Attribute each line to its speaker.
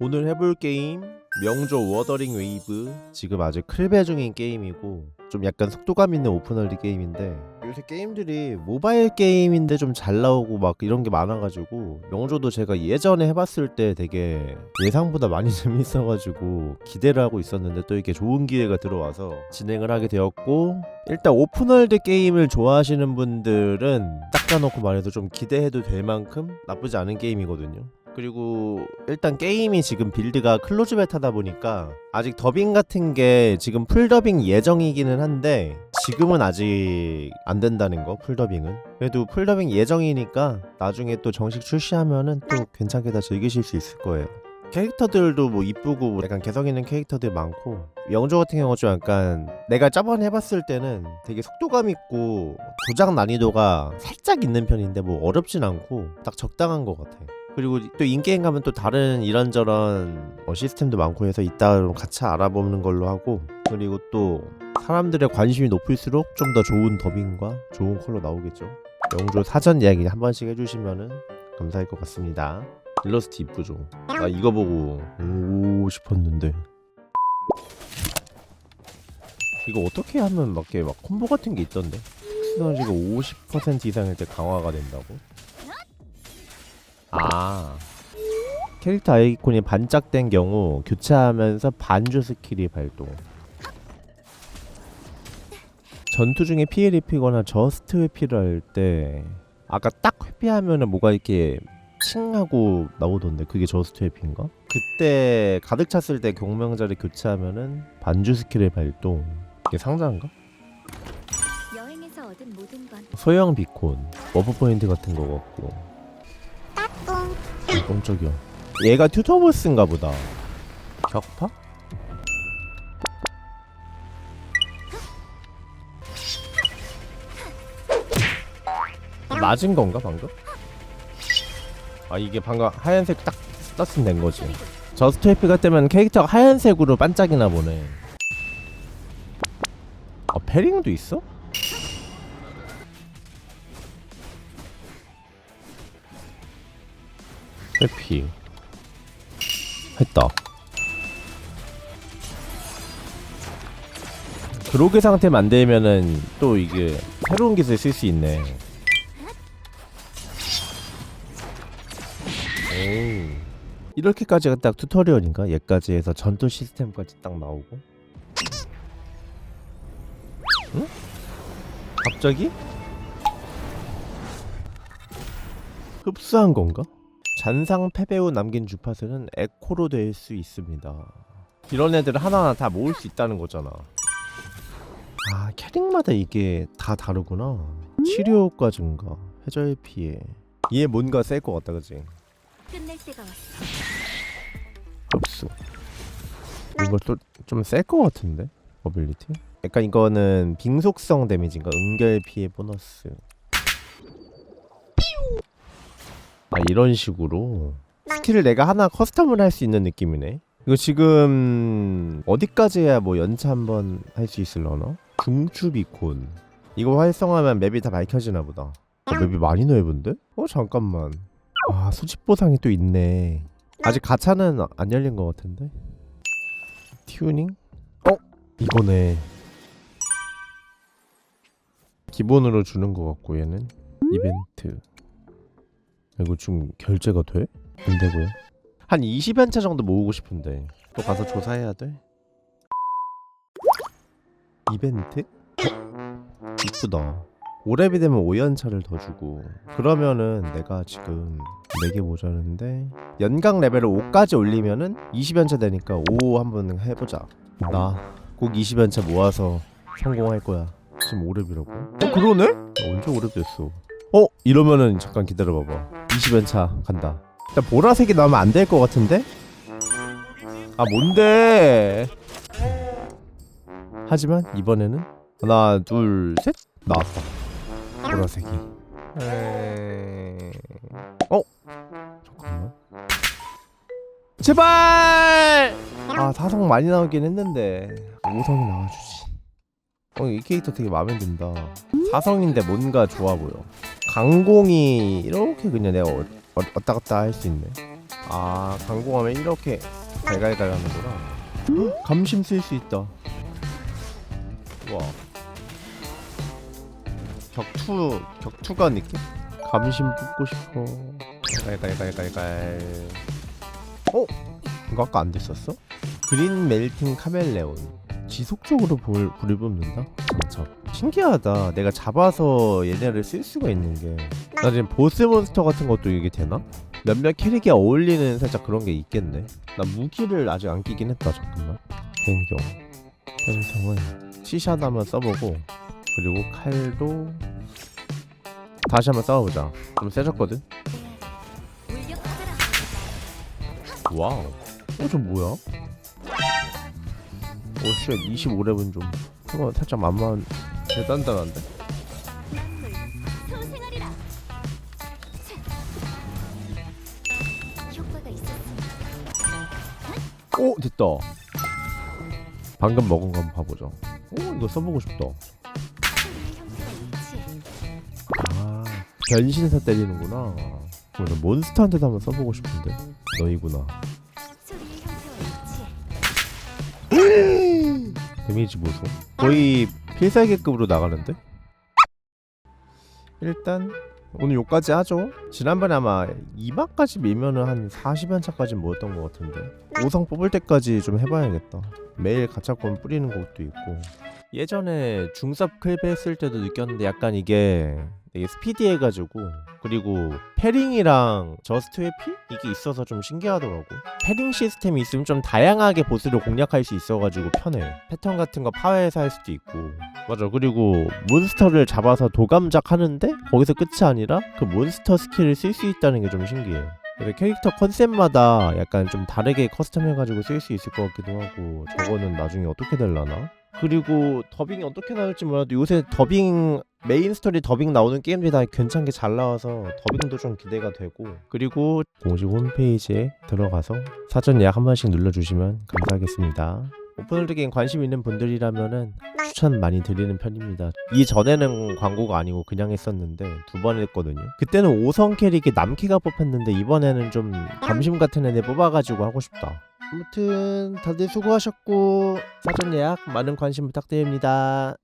Speaker 1: 오늘 해볼 게임 명조 워더링 웨이브 지금 아직 클베 중인 게임이고 좀 약간 속도감 있는 오픈월드 게임인데 요새 게임들이 모바일 게임인데 좀 잘 나오고 막 이런 게 많아가지고 명조도 제가 예전에 해봤을 때 되게 예상보다 많이 재밌어가지고 기대를 하고 있었는데 또 이렇게 좋은 기회가 들어와서 진행을 하게 되었고 일단 오픈월드 게임을 좋아하시는 분들은 닦아놓고 말해도 좀 기대해도 될 만큼 나쁘지 않은 게임이거든요. 그리고 일단 게임이 지금 빌드가 클로즈 베타다 보니까 아직 더빙 같은 게 지금 풀 더빙 예정이기는 한데 지금은 아직 안 된다는 거 풀더빙은. 그래도 풀더빙 예정이니까 나중에 또 정식 출시하면은 또 괜찮게 다 즐기실 수 있을 거예요. 캐릭터들도 뭐 이쁘고 약간 개성 있는 캐릭터들 많고 영조 같은 경우 좀 약간 내가 저번에 해봤을 때는 되게 속도감 있고 조작 난이도가 살짝 있는 편인데 뭐 어렵진 않고 딱 적당한 것 같아 그리고 또 인게임 가면 또 다른 이런저런 어, 시스템도 많고 해서 이따 좀 같이 알아보는 걸로 하고 그리고 또 사람들의 관심이 높을수록 좀 더 좋은 더빙과 좋은 컬러 나오겠죠. 영조 사전 이야기 한 번씩 해주시면은 감사할 것 같습니다. 일러스트 이쁘죠? 나 이거 보고 오 싶었는데. 이거 어떻게 하면 막 이렇게 막 콤보 같은 게 있던데? 특수너지가 50% 이상일 때 강화가 된다고 아. 캐릭터 아이콘이 반짝된 경우 교체하면서 반주 스킬이 발동. 전투 중에 피해를 입히거나 저스트 회피를 할 때 아까 딱 회피하면은 뭐가 이렇게 칭 하고 나오던데? 그게 저스트 회피인가? 그때 가득 찼을 때 경명자를 교체하면은 반주 스킬의 발동. 이게 상자인가?
Speaker 2: 여행에서 얻은 모든 건
Speaker 1: 소형 비콘 버프 포인트 같은 거 같고. 어, 깜짝이야 얘가 튜터보스인가 보다 격파? 맞은 건가 방금? 아 이게 방금 하얀색 딱 떴으면 된 거지 저스트 해피가 뜨면 캐릭터가 하얀색으로 반짝이나 보네 아 패링도 있어? 회피 했다 그로그 상태 만들면은 또 이게 새로운 기술 쓸 수 있네 오 이렇게까지가 딱 튜토리얼인가? 얘까지 해서 전투 시스템까지 딱 나오고 응? 갑자기? 흡수한 건가? 잔상 패배 후 남긴 주파수는 에코로 될 수 있습니다. 이런 애들을 하나하나 다 모을 수 있다는 거잖아. 아, 캐릭마다 이게 다 다르구나. 치료 효과 증가, 해절 피해. 얘 뭔가 셀 것 같다, 그지?
Speaker 2: 끝낼 때가 왔어.
Speaker 1: 흡수. 이거 또좀 셀것 같은데? 어빌리티? 약간 이거는 빙속성 데미지인가? 응결 피해 보너스. 아 이런 식으로 스킬을 내가 하나 커스텀을 할 수 있는 느낌이네. 이거 지금 어디까지 해야 뭐 연차 한번 할 수 있을려나? 중추 비콘. 이거 활성화하면 맵이 다 밝혀지나 보다. 어, 맵이 많이 넓은데? 어 잠깐만. 아 수집 보상이 또 있네. 아직 가차는 안 열린 것 같은데? 튜닝? 어? 이거네. 기본으로 주는 것 같고 얘는. 이벤트 이거 지금 결제가 돼? 안 되고요. 한 20연차 정도 모으고 싶은데 또 가서 조사해야 돼. 이벤트? 어? 이쁘다. 오랩이 되면 5연차를 더 주고 그러면은 내가 지금 4개 모자는데 연강 레벨을 5까지 올리면은 20연차 되니까 5 한번 해보자 나 꼭 20연차 모아서 성공할 거야 지금 5랩이라고? 어 그러네? 언제 5랩 됐어 어? 이러면은 잠깐 기다려봐봐 20연차 간다. 일단 보라색이 나오면 안 될 것 같은데? 아 뭔데? 하지만 이번에는 하나 둘셋. 나왔다. 보라색이. 에이... 어? 잠깐만. 제발! 아 사성 많이 나오긴 했는데. 5성이 나와주지. 어이 캐릭터 되게 마음에 든다. 사성인데 뭔가 좋아 보여 강공이 이렇게 그냥 내가 어, 어, 왔다 갔다 할 수 있네 아 강공하면 이렇게 갈갈갈 하는구나 감심 쓸 수 있다 와 격투 격투가 느낌? 감심 뽑고 싶어 갈갈갈갈갈 어? 이거 아까 안 됐었어? 그린 멜팅 카멜레온 지속적으로 불, 불을 뿜는다? 참 신기하다 내가 잡아서 얘네를 쓸 수가 있는 게나 지금 보스 몬스터 같은 것도 이게 되나? 몇몇 캐릭에 어울리는 살짝 그런 게 있겠네 나 무기를 아직 안 끼긴 했다 잠깐만 변경 편성은 시샷 한번 써보고 그리고 칼도 다시 한번 싸워보자 좀 세졌거든? 와우 어, 저 뭐야? 오쉣 25렙은 좀 그거 살짝 만만 대단단한데?
Speaker 2: 만물 소생하리라. 차. 효과가 있었습니다.
Speaker 1: 오 됐다 방금 먹은 거 한번 봐보자 오 이거 써보고 싶다
Speaker 2: 소리의 형태가 일치해.
Speaker 1: 아 변신해서 때리는구나 그럼 나 몬스터한테도 한번 써보고 싶은데 너희구나
Speaker 2: 소리의 형태와 일치해.
Speaker 1: 데미지 보소. 거의 필살기급으로 나가는데? 일단 오늘 요까지 하죠. 지난번에 아마 2막까지 밀면은 한 40연차까지 모였던 것 같은데. 5성 뽑을 때까지 좀 해봐야겠다. 매일 가차권 뿌리는 것도 있고. 예전에 중섭 클베 했을 때도 느꼈는데 약간 이게 되게 스피디해가지고 그리고 패링이랑 저스트 회피? 이게 있어서 좀 신기하더라고. 패링 시스템이 있으면 좀 다양하게 보스를 공략할 수 있어가지고 편해. 패턴 같은 거 파괴해서 할 수도 있고. 맞아. 그리고 몬스터를 잡아서 도감작 하는데 거기서 끝이 아니라 그 몬스터 스킬을 쓸 수 있다는 게 좀 신기해. 근데 캐릭터 컨셉마다 약간 좀 다르게 커스텀해가지고 쓸 수 있을 것 같기도 하고 저거는 나중에 어떻게 될라나? 그리고 더빙이 어떻게 나올지 몰라도 요새 더빙 메인 스토리 더빙 나오는 게임들이 다 괜찮게 잘 나와서 더빙도 좀 기대가 되고 그리고 공식 홈페이지에 들어가서 사전 예약 한 번씩 눌러주시면 감사하겠습니다. 오픈월드 게임 관심 있는 분들이라면은 추천 많이 드리는 편입니다. 이전에는 광고가 아니고 그냥 했었는데 두 번 했거든요. 그때는 5성 캐릭이 남캐가 뽑혔는데 이번에는 좀 감심 같은 애들 뽑아가지고 하고 싶다. 아무튼 다들 수고하셨고 사전 예약 많은 관심 부탁드립니다.